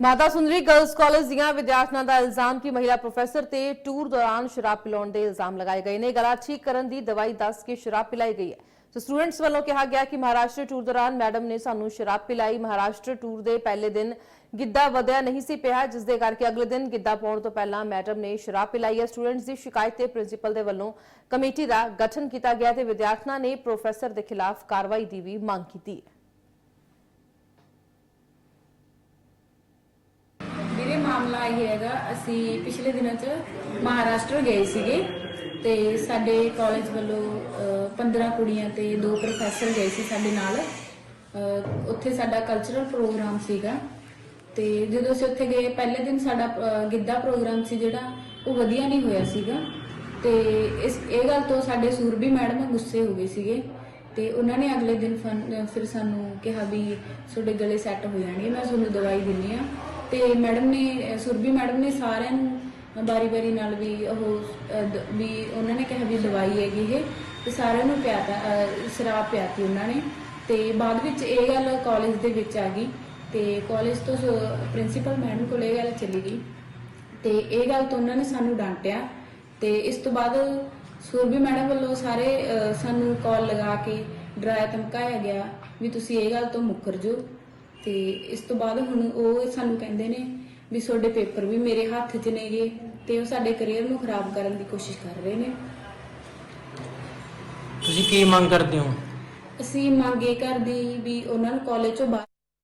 Mata Sundari girls college ਦੀਆਂ ਵਿਦਿਆਰਥਣਾਂ ਦਾ ਇਲਜ਼ਾਮ ਕਿ ਮਹਿਲਾ ਪ੍ਰੋਫੈਸਰ ਤੇ ਟੂਰ ਦੌਰਾਨ ਸ਼ਰਾਬ ਪਿਲਾਉਣ ਦੇ ਇਲਜ਼ਾਮ ਲਗਾਏ ਗਏ ਨੇ। ਗਲਾ ਠੀਕ ਕਰਨ ਦੀ ਦਵਾਈ ਦੱਸ ਕੇ ਸ਼ਰਾਬ ਪਿਲਾਈ ਗਈ ਹੈ। ਸੋ ਸਟੂਡੈਂਟਸ ਵੱਲੋਂ ਕਿਹਾ ਗਿਆ ਕਿ ਮਹਾਰਾਸ਼ਟਰ ਟੂਰ ਦੌਰਾਨ ਮੈਡਮ ਨੇ ਸਾਨੂੰ ਸ਼ਰਾਬ ਪਿਲਾਈ। ਮਹਾਰਾਸ਼ਟਰ ਟੂਰ ਦੇ ਪਹਿਲੇ ਦਿਨ ਗਿੱਧਾ ਵਧਿਆ ਨਹੀਂ ਸੀ ਪਿਆ, ਜਿਸ ਦੇ ਕਰਕੇ ਅਗਲੇ ਦਿਨ ਗਿੱਧਾ ਪਾਉਣ ਤੋਂ ਪਹਿਲਾਂ ਮੈਡਮ ਨੇ ਸ਼ਰਾਬ ਪਿਲਾਈ ਹੈ। ਸਟੂਡੈਂਟਸ ਦੀ ਸ਼ਿਕਾਇਤ ਤੇ ਪ੍ਰਿੰਸੀਪਲ ਦੇ ਵੱਲੋਂ ਕਮੇਟੀ ਦਾ ਗਠਨ ਕੀਤਾ ਗਿਆ ਤੇ ਵਿਦਿਆਰਥਣਾਂ ਨੇ ਪ੍ਰੋਫੈਸਰ ਦੇ ਖਿਲਾਫ ਕਾਰਵਾਈ ਦੀ ਵੀ ਮੰਗ ਕੀਤੀ ਹੈ। ਮਾਮਲਾ ਇਹ ਹੈਗਾ ਅਸੀਂ ਪਿਛਲੇ ਦਿਨਾਂ 'ਚ ਮਹਾਰਾਸ਼ਟਰ ਗਏ ਸੀਗੇ ਤੇ ਸਾਡੇ ਕਾਲਜ ਵੱਲੋਂ ਅਹ, 15 ਕੁੜੀਆਂ ਤੇ ਦੋ ਪ੍ਰੋਫੈਸਰ ਗਏ ਸੀ ਸਾਡੇ ਨਾਲ। ਅਹ, ਉੱਥੇ ਸਾਡਾ ਕਲਚਰਲ ਪ੍ਰੋਗਰਾਮ ਸੀਗਾ ਤੇ ਜਦੋਂ ਅਸੀਂ ਉੱਥੇ ਗਏ ਪਹਿਲੇ ਦਿਨ ਸਾਡਾ ਅਹ, ਗਿੱਧਾ ਪ੍ਰੋਗਰਾਮ ਸੀ ਜਿਹੜਾ ਉਹ ਵਧੀਆ ਨਹੀਂ ਹੋਇਆ ਸੀਗਾ। ਤੇ ਇਸ ਇਹ ਗੱਲ ਤੋਂ ਸਾਡੇ ਸੂਰਬੀ ਮੈਡਮ ਗੁੱਸੇ ਹੋ ਗਏ ਸੀਗੇ ਤੇ ਉਹਨਾਂ ਨੇ ਅਗਲੇ ਦਿਨ ਫਨ- ਫਿਰ ਸਾਨੂੰ ਕਿਹਾ ਵੀ ਤੁਹਾਡੇ ਗਲੇ ਸੈੱਟ ਹੋ ਜਾਣਗੇ ਮੈਂ ਤੁਹਾਨੂੰ ਦਵਾਈ ਦਿੰਨੀ ਆ ਤੇ ਮੈਡਮ ਨੇ ਸੁਰਭੀ ਮੈਡਮ ਨੇ ਸਾਰਿਆਂ ਨੂੰ ਬਾਰੀ-ਬਾਰੀ ਨਾਲ ਵੀ ਉਹ ਅਹ, ਵੀ ਉਹਨਾਂ ਨੇ ਕਿਹਾ ਵੀ ਦਵਾਈ ਹੈਗੀ ਇਹ ਤੇ ਸਾਰਿਆਂ ਨੂੰ ਪਿਆਤਾ ਅਹ, ਸ਼ਰਾਬ ਪਿਆਤੀ ਉਹਨਾਂ ਨੇ। ਤੇ ਬਾਅਦ ਵਿੱਚ ਇਹ ਗੱਲ ਕਾਲਜ ਦੇ ਵਿੱਚ ਆ ਗਈ ਤੇ ਕਾਲਜ ਤੋਂ ਪ੍ਰਿੰਸੀਪਲ ਮੈਡਮ ਕੋਲ ਇਹ ਗੱਲ ਚਲੀ ਗਈ। ਤੇ ਇਹ ਗੱਲ ਤੋਂ ਉਹਨਾਂ ਨੇ ਸਾਨੂੰ ਡਾਂਟਿਆ ਤੇ ਇਸ ਤੋਂ ਬਾਅਦ ਸੂਰਬੀ ਮੈਡਮ ਵੱਲੋਂ ਸਾਰੇ ਅਹ, ਸਾਨੂੰ ਕਾਲ ਲਗਾ ਕੇ ਡਰਾਇਆ ਧਮਕਾਇਆ ਗਿਆ ਵੀ ਤੁਸੀਂ ਇਹ ਗੱਲ ਤੋਂ ਮੁੱਕਰ ਜਾਓ ਤੇ ਇਸ ਤੋਂ ਬਾਅਦ ਹੁਣ ਉਹ ਸਾਨੂੰ ਕਹਿੰਦੇ ਨੇ ਵੀ ਤੁਹਾਡੇ ਪੇਪਰ ਵੀ ਮੇਰੇ ਹੱਥ 'ਚ ਨੇਗੇ ਤੇ ਉਹ ਸਾਡੇ ਕੈਰੀਅਰ ਨੂੰ ਖਰਾਬ ਕਰਨ ਦੀ ਕੋਸ਼ਿਸ਼ ਕਰ ਰਹੇ ਨੇ। ਤੁਸੀਂ ਕੀ ਮੰਗ ਕਰਦੇ ਹੋ? ਅਸੀਂ ਮੰਗ ਇਹ ਕਰਦੇ ਵੀ ਉਹਨਾਂ ਨੂੰ ਕਾਲਜ ਚੋਂ ਬਾਹਰ